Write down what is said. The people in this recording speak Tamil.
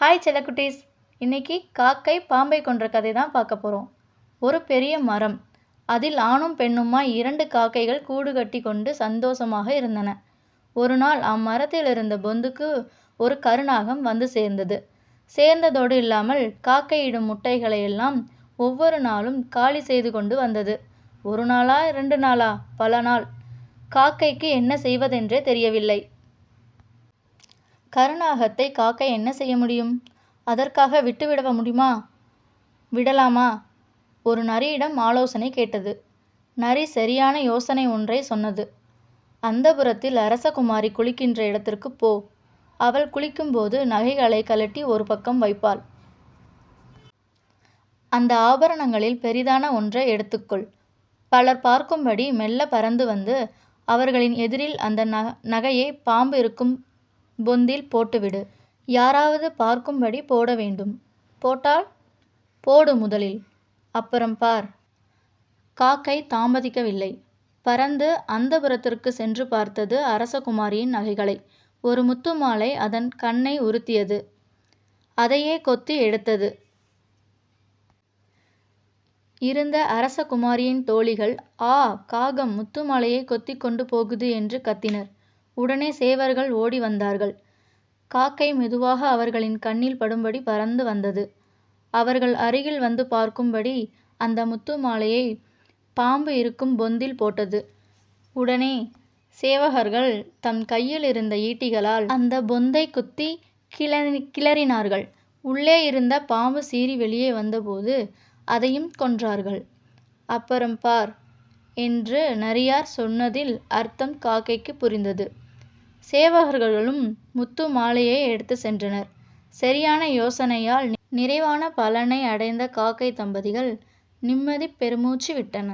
ஹாய் செல்லக்குட்டீஸ். இன்னைக்கு காக்கை பாம்பை கொன்ற கதை தான் பார்க்க போகிறோம் ஒரு பெரிய மரம். அதில் ஆணும் பெண்ணுமா இரண்டு காக்கைகள் கூடு கட்டி கொண்டு சந்தோஷமாக இருந்தன. ஒரு நாள் அம்மரத்தில் இருந்த பொந்துக்கு ஒரு கருநாகம் வந்து சேர்ந்தது. சேர்ந்ததோடு இல்லாமல் காக்கையிடும் முட்டைகளை எல்லாம் ஒவ்வொரு நாளும் காலி செய்து கொண்டு வந்தது. ஒரு நாளா ரெண்டு நாளா? பல நாள். காக்கைக்கு என்ன செய்வதென்றே தெரியவில்லை. கருநாகத்தை காக்க என்ன செய்ய முடியும்? அதற்காக விட்டுவிட முடியுமா? விடலாமா? ஒரு நரியிடம் ஆலோசனை கேட்டது. நரி சரியான யோசனை ஒன்றை சொன்னது. அந்தபுரத்தில் அரசகுமாரி குளிக்கின்ற இடத்திற்கு போ. அவள் குளிக்கும்போது நகைகளை கழட்டி ஒரு பக்கம் வைப்பாள். அந்த ஆபரணங்களில் பெரிதான ஒன்றை எடுத்துக்கொள். பலர் பார்க்கும்படி மெல்ல பறந்து வந்து அவர்களின் எதிரில் அந்த ந நகையை பாம்பு இருக்கும் பொந்தில் போட்டுவிடு. யாராவது பார்க்கும்படி போட வேண்டும். போட்டால் போடு முதலில். அப்புறம் பார். காக்கை தாமதிக்கவில்லை. பறந்து அந்தபுரத்திற்கு சென்று பார்த்தது அரசகுமாரியின் நகைகளை. ஒரு முத்து மாலை அதன் கண்ணை உறுத்தியது. அதையே கொத்தி எடுத்தது. இருந்த அரசகுமாரியின் தோழிகள் ஆ காகம் முத்துமாலையை கொத்தி கொண்டு போகுது என்று கத்தினர். உடனே சேவர்கள் ஓடி வந்தார்கள். காக்கை மெதுவாக அவர்களின் கண்ணில் படும்படி பறந்து வந்தது. அவர்கள் அருகில் வந்து பார்க்கும்படி அந்த முத்து மாலையை பாம்பு இருக்கும் பொந்தில் போட்டது. உடனே சேவகர்கள் தம் கையில் இருந்த ஈட்டிகளால் அந்த பொந்தை குத்தி கிளறி கிளறினார்கள். உள்ளே இருந்த பாம்பு சீறி வெளியே வந்தபோது அதையும் கொன்றார்கள். அப்புறம் பார் என்று நரியார் சொன்னதில் அர்த்தம் காக்கைக்கு புரிந்தது. சேவகர்களும் முத்து மாலையை எடுத்து சென்றனர். சரியான யோசனையால் நிறைவான பலனை அடைந்த காக்கை தம்பதிகள் நிம்மதி பெருமூச்சு விட்டன.